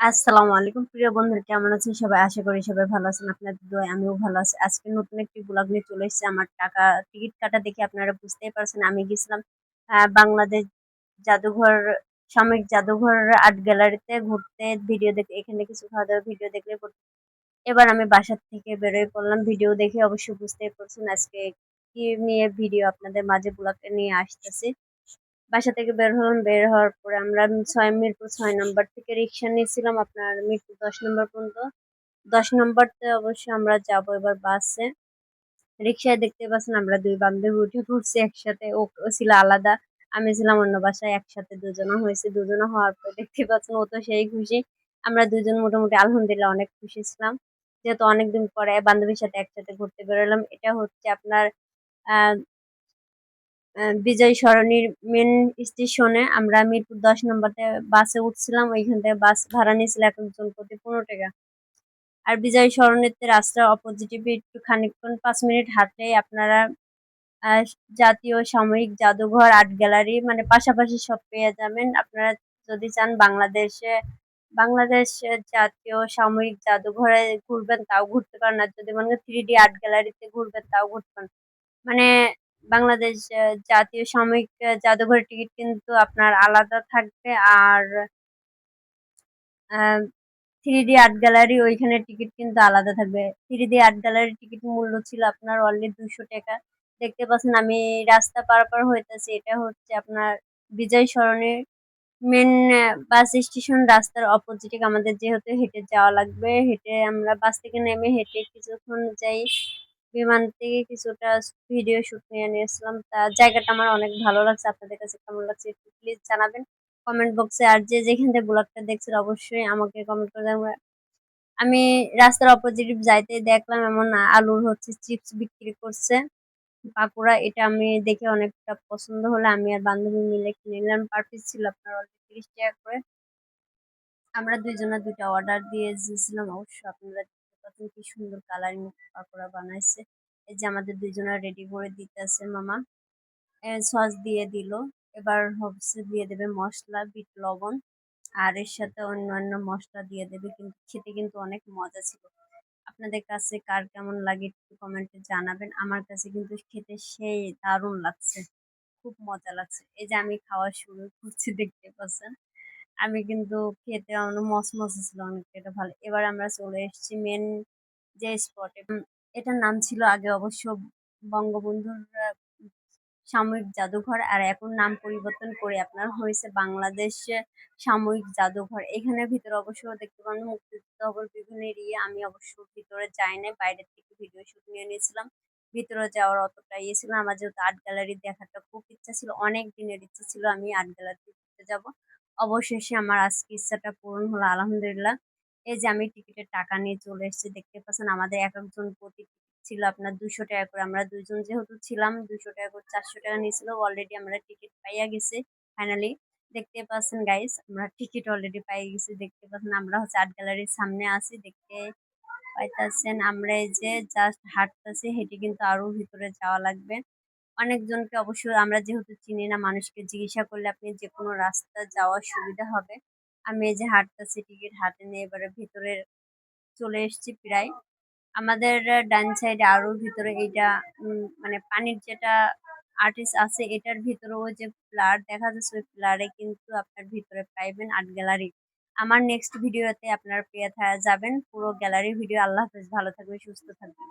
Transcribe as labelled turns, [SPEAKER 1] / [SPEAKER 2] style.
[SPEAKER 1] আসসালামু আলাইকুম প্রিয় বন্ধুরা, কেমন আছেন সবাই? আশা করি সবাই ভালো আছেন, আপনাদের দোয়ায় আমিও ভালো আছি। আজকে নতুন একটি ব্লগ নিয়ে চলে এসেছি। আমার টাকা, টিকিট কাটা দেখে আপনারা বুঝতেই পারছেন, আমি গেছিলাম বাংলাদেশ জাদুঘর, সাময়িক জাদুঘর আর্ট গ্যালারিতে ঘুরতে। ভিডিও দেখে, এখানে কিছু খাওয়া দাওয়া ভিডিও দেখলে এবার আমি বাসার থেকে বেরোয় পড়লাম। ভিডিও দেখে অবশ্যই বুঝতেই পারছেন আজকে কি নিয়ে ভিডিও আপনাদের মাঝে ব্লগটা নিয়ে আসতেছি। বাসা থেকে বের হলাম, বের হওয়ার পরে আমরা ছয় মিরপুর ছয় নম্বর থেকে রিক্সা নিয়েছিলাম আপনার মিরপুর দশ নম্বর পর্যন্ত। দশ নম্বরতে অবশ্যই আমরা যাব এবার বাসে। রিক্সায় দেখতে পাচ্ছেন আমরা দুই বান্ধবী উঠে পড়ছি একসাথে। ও ছিল আলাদা, আমি ছিলাম অন্য বাসায়, একসাথে দুজনা হয়েছে। দুজনা হওয়ার পর দেখতে পাচ্ছেন ও তো সেই খুশি। আমরা দুজন মোটামুটি আলহামদুলিল্লাহ অনেক খুশি ছিলাম। যেহেতু অনেকদিন পরে বান্ধবীর সাথে একসাথে ঘুরতে বেরোলাম, এটা হচ্ছে আপনার বিজয় সরণির মেন স্টেশনে আমরা মিরপুর দশ নম্বরতে বাসে উঠছিলাম। ওইখান থেকে বাস ভাড়া নিয়েছিল এক একজন প্রতি পনেরো টাকা। আর বিজয় সরণিতে রাস্তার অপোজিটে একটু খানিকক্ষণ পাঁচ মিনিট হাঁটলেই আপনারা জাতীয় সাময়িক জাদুঘর আর্ট গ্যালারি মানে পাশাপাশি সব পেয়ে যাবেন। আপনারা যদি চান বাংলাদেশে, বাংলাদেশ জাতীয় সাময়িক জাদুঘরে ঘুরবেন, তাও ঘুরতে পারেন। আর যদি মনে হয় থ্রি ডি আর্ট গ্যালারিতে ঘুরবেন, তাও ঘুরতে পারেন। মানে বাংলাদেশ জাতীয় সাময়িক জাদুঘরের টিকিট কিন্তু আপনার আলাদা থাকবে। আর থ্রি ডি আর্ট গ্যালারি ওইখানে টিকিট কিন্তু আলাদা থাকবে। থ্রি ডি আর্ট গ্যালারির টিকিট মূল্য ছিল আপনার অনলি দুশো টাকা। দেখতে পাচ্ছেন আমি রাস্তা পারাপার হইতেছি। এটা হচ্ছে আপনার বিজয় সরণির মেন বাস স্টেশন রাস্তার অপোজিটে আমাদের যেহেতু হেঁটে যাওয়া লাগবে, হেঁটে আমরা বাস থেকে নেমে হেঁটে কিছুক্ষণ যাই। বিমান থেকে কিছুটা ভিডিও শুট নিয়ে নিয়েছিলাম। তা জায়গাটা আমার অনেক ভালো লাগছে। আপনাদের কাছে কেমন লাগছে একটু প্লিজ জানাবেন। কমেন্ট বক্সে আর যে যেখান থেকে ব্লগটা দেখছেন অবশ্যই আমাকে কমেন্ট করে জানাবেন। আমি রাস্তার অপোজিট যাইতে দেখলাম এমন আলুর হচ্ছে চিপস বিক্রি করছে। পাকোড়া, এটা আমি দেখে অনেকটা পছন্দ হলো। আমি আর বান্ধবী মিলে কিনে নিলাম। পার পিস ছিল আপনার অলরেডি তিরিশ টাকা করে। আমরা দুইজনে দুইটা অর্ডার দিয়ে দিয়েছিলাম। অবশ্য আপনারা দেখতে কি সুন্দর কালারিং পাকোড়া বানাইছে। এই যে আমাদের দুইজনের রেডি করে দিতেছে মামা। সস দিয়ে দিল। এবার হচ্ছে দিয়ে দেবে মশলা, বিট, লবণ। আর এর সাথে অন্যান্য মশলা দিয়ে দেবে। কিন্তু খেতে কিন্তু অনেক মজা ছিল। আপনাদের কাছে কার কেমন লাগে একটু কমেন্টে জানাবেন। আমার কাছে কিন্তু খেতে সেই দারুণ লাগছে। খুব মজা লাগছে। এই যে আমি খাওয়া শুরু করছি, দেখতে পাচ্ছেন? আমি কিন্তু খেতে অনেক মসমসে ছিল অনেক এটা ভালো। এবার আমরা চলে এসেছি মেন যে স্পটে এটার নাম ছিল আগে অবশ্য বঙ্গবন্ধুর সাময়িক জাদুঘর। আর এখন নাম পরিবর্তন করে আপনার হয়েছে বাংলাদেশ সাময়িক জাদুঘর। এখানে ভিতরে অবশ্য দেখতে পান মুক্তিযুদ্ধ বিভিন্ন এরিয়া। আমি অবশ্য ভিতরে যাই নাই, বাইরের থেকে ভিডিও শুট নিয়ে নিয়েছিলাম। ভিতরে যাওয়ার অতটা ইয়ে ছিল। আমার যেহেতু আর্ট গ্যালারি দেখাটা খুব ইচ্ছা ছিল অনেক দিনের ইচ্ছা ছিল আমি আর্ট গ্যালারিতে ঘুরতে যাব। অবশেষে আমার আজকে ইচ্ছাটা পূরণ হলো, আলহামদুলিল্লাহ। এই যে আমি টিকিটের টাকা নিয়ে চলে এসেছি, দেখতে পাচ্ছেন আমাদের এক একজন প্রতি ছিল আপনার দুশো টাকা করে। আমরা দুইজন যেহেতু ছিলাম দুশো টাকা করে চারশো টাকা নিয়েছিল অলরেডি আমরা টিকিট পাইয়া গেছি ফাইনালি দেখতে পাচ্ছেন গাইস আমরা টিকিট অলরেডি পাই গেছি, দেখতে পাচ্ছেন আমরা হচ্ছে আর্ট গ্যালারির সামনে আছি, দেখতে পাইতাছেন। আমরা এই যে জাস্ট হাঁটতেছি, হেঁটে কিন্তু আরও ভিতরে যাওয়া লাগবে। অনেকজনকে অবশ্যই আমরা যেহেতু চিনি না, মানুষকে জিজ্ঞাসা করলে আপনি যে কোনো রাস্তা যাওয়ার সুবিধা হবে। আমি এই যে হাঁটতেছি টিকিট হাতে নিয়ে এবারে ভিতরে চলে এসেছি প্রায়। আমাদের ডান সাইডে আরও ভিতরে এইটা মানে পানির যেটা আর্টিস্ট আছে, এটার ভিতরে ওই যে ফ্লার দেখা যাচ্ছে, ওই ফ্লারে কিন্তু আপনার ভিতরে পাইবেন আর্ট গ্যালারি। আমার নেক্সট ভিডিওতে আপনার পেয়ে যাবেন। পুরো গ্যালারি ভিডিও। আল্লাহ হাফেজ। ভালো থাকবে সুস্থ থাকবেন।